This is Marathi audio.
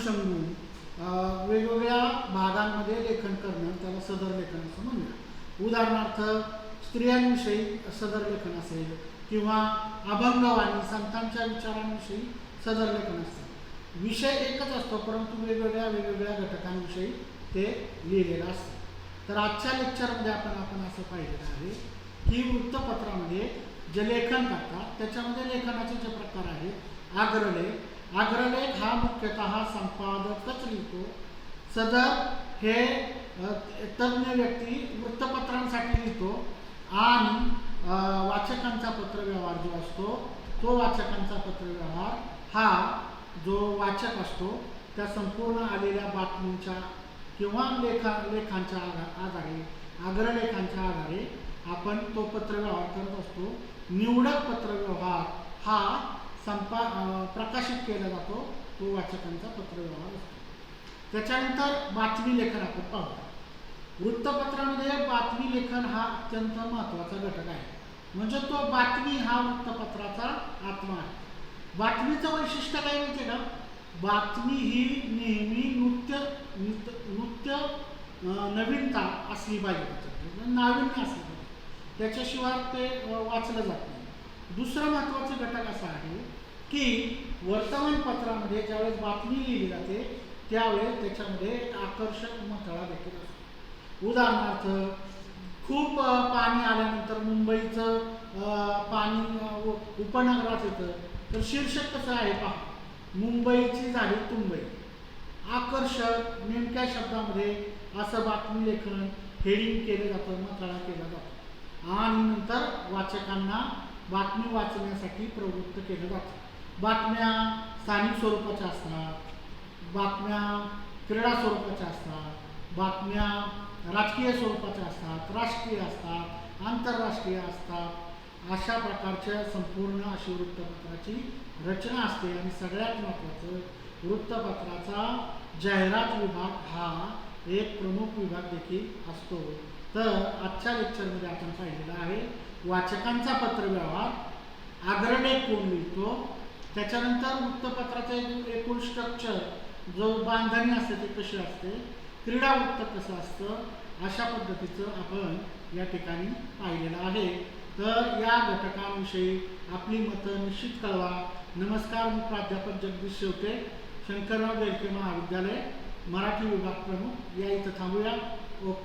अनुषंगून वेगवेगळ्या भागांमध्ये लेखन करणं त्याला सदर लेखन असं म्हणूया. उदाहरणार्थ स्त्रियांविषयी सदर लेखन असेल किंवा अभंगवाणी संतांच्या विचारांविषयी सदर लेखन असतं. विषय एकच असतो परंतु वेगवेगळ्या वेगवेगळ्या घटकांविषयी ते लिहिलेलं असतं. तर आजच्या लेक्चरमध्ये आपण आपण असं पाहिलेलं आहे की वृत्तपत्रामध्ये जे लेखन करतात त्याच्यामध्ये लेखनाचे जे प्रकार आहेत आग्रलेख अग्रलेख हा मुख्यतः संपादकच लिहितो सदर हे तज्ज्ञ व्यक्ती वृत्तपत्रांसाठी लिहितो आणि वाचकांचा पत्रव्यवहार जो असतो तो वाचकांचा पत्रव्यवहार हा जो वाचक असतो त्या संपूर्ण आलेल्या बातमींच्या किंवा लेखा लेखांच्या आधा- आधारे अग्रलेखांच्या आधारे आपण तो पत्रव्यवहार करत असतो. निवडक पत्रव्यवहार हा संपा प्रकाशित केला जातो तो वाचकांचा पत्रव्यवहार असतो. त्याच्यानंतर बातमी लेखन आपण पाहतो वृत्तपत्रामध्ये बातमी लेखन हा अत्यंत महत्त्वाचा घटक आहे. म्हणजे तो बातमी हा वृत्तपत्राचा आत्मा आहे. बातमीचं वैशिष्ट्य काय माहिती का? बातमी ही नेहमी नृत्य नृत्य नृत्य नवीनता असली पाहिजे त्याच्यात म्हणजे नाविन्य असली पाहिजे. त्याच्याशिवाय ते वाचलं जात नाही. दुसरं महत्त्वाचं घटक असं आहे की वर्तमानपत्रामध्ये ज्यावेळेस बातमी लिहिली जाते त्यावेळेस त्याच्यामध्ये एक आकर्षक मथळा देखील असतो. उदाहरणार्थ खूप पाणी आल्यानंतर मुंबईचं पाणी उपनगरात येतं. तर शीर्षक कसं आहे पहा. मुंबईची झाली तुंबई. आकर्षक नेमक्या शब्दामध्ये असं बातमी लेखन हेडिंग केलं जातं मथळा केला जातो. आणि नंतर वाचकांना बातमी वाचण्यासाठी प्रवृत्त केलं जातं. बातम्या स्थानिक स्वरूपाच्या असतात बातम्या क्रीडा स्वरूपाच्या असतात बातम्या राजकीय स्वरूपाच्या असतात राष्ट्रीय असतात आंतरराष्ट्रीय असतात अशा प्रकारच्या संपूर्ण अशी वृत्तपत्राची रचना असते आणि सगळ्यात महत्त्वाचं वृत्तपत्राचा जाहिरात विभाग हा एक प्रमुख विभाग देखील असतो. तर आजच्या लेक्चरमध्ये आपण पाहिलेलं आहे वाचकांचा पत्रव्यवहार आग्रणे कोण मिळतो. त्याच्यानंतर वृत्तपत्राचं एकूण स्ट्रक्चर जो बांधणी असते ते कशी असते क्रीडा वृत्त कसं असतं अशा पद्धतीचं आपण या ठिकाणी पाहिलेलं आहे. तर या घटकांविषयी आपली मतं निश्चित कळवा. नमस्कार मी प्राध्यापक जगदीश शेवटे शंकरराव बेलके महाविद्यालय मराठी विभाग प्रमुख. या इथं थांबूया. ओके.